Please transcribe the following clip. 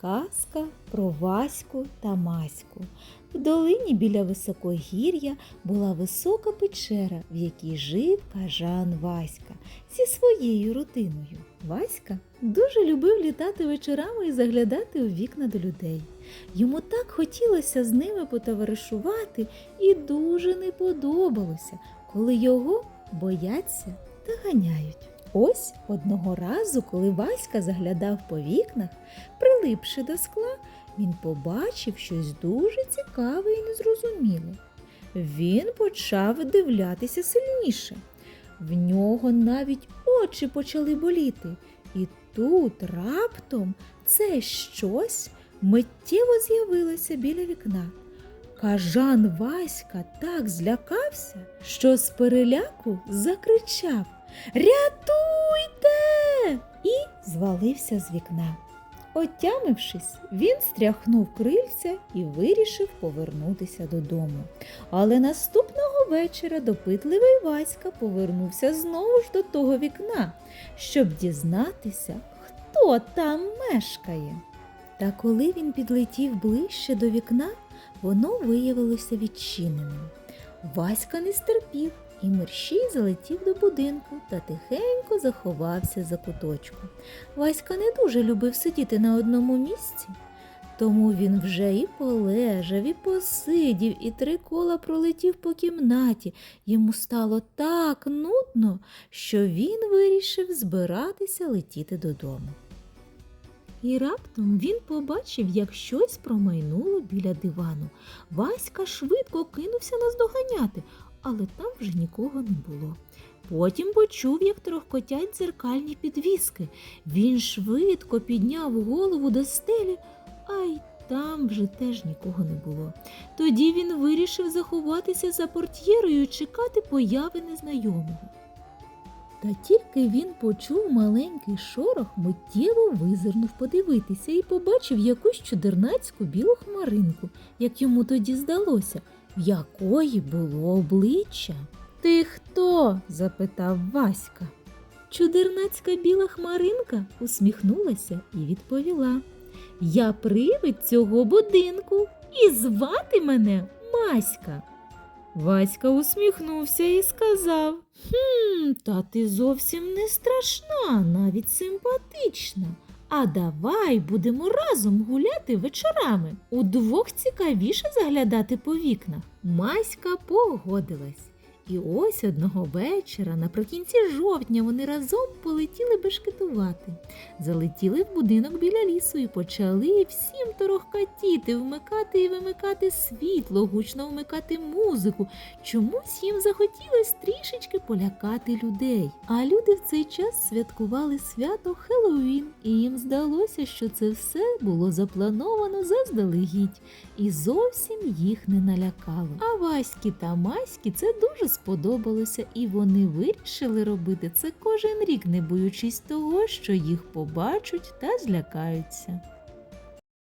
Казка про Ваську та Маську. В долині біля високогір'я була висока печера, в якій жив кажан Васька зі своєю родиною. Васька дуже любив літати вечорами і заглядати у вікна до людей. Йому так хотілося з ними потоваришувати і дуже не подобалося, коли його бояться та ганяють. Ось одного разу, коли Васька заглядав по вікнах, прилипши до скла, він побачив щось дуже цікаве і незрозуміле. Він почав вдивлятися сильніше. В нього навіть очі почали боліти. І тут раптом це щось миттєво з'явилося біля вікна. Кажан Васька так злякався, що з переляку закричав Рятуйте! і звалився з вікна. Отямившись, він стряхнув крильця і вирішив повернутися додому. Але наступного вечора допитливий Васька повернувся знову ж до того вікна, щоб дізнатися, хто там мешкає. Та коли він підлетів ближче до вікна, воно виявилося відчиненим. Васька не стерпів і мерщій залетів до будинку та тихенько заховався за куточку. Васька не дуже любив сидіти на одному місці, тому він вже і полежав, і посидів, і три кола пролетів по кімнаті. Йому стало так нудно, що він вирішив збиратися летіти додому. І раптом він побачив, як щось промайнуло біля дивану. Васька швидко кинувся наздоганяти, але там вже нікого не було. Потім почув, як трохкотять дзеркальні підвіски. Він швидко підняв голову до стелі, а й там вже теж нікого не було. Тоді він вирішив заховатися за портьєрою і чекати появи незнайомого. Та тільки він почув маленький шорох, миттєво визирнув подивитися і побачив якусь чудернацьку білу хмаринку, як йому тоді здалося, в якої було обличчя. Ти хто? запитав Васька. Чудернацька біла хмаринка усміхнулася і відповіла. Я привид цього будинку і звати мене Маська. Васька усміхнувся і сказав Хм, та ти зовсім не страшна, навіть симпатична. А давай будемо разом гуляти вечорами. Удвох цікавіше заглядати по вікнах. Маська погодилась. І ось одного вечора, наприкінці жовтня, вони разом полетіли бешкетувати. Залетіли в будинок біля лісу і почали всім торохкатіти, вмикати і вимикати світло, гучно вмикати музику. Чомусь їм захотілось трішечки полякати людей. А люди в цей час святкували свято Хеллоуін, і їм здалося, що це все було заплановано заздалегідь і зовсім їх не налякало. А Васьки та Маськи це дуже сподобалося, і вони вирішили робити це кожен рік, не боючись того, що їх побачать та злякаються.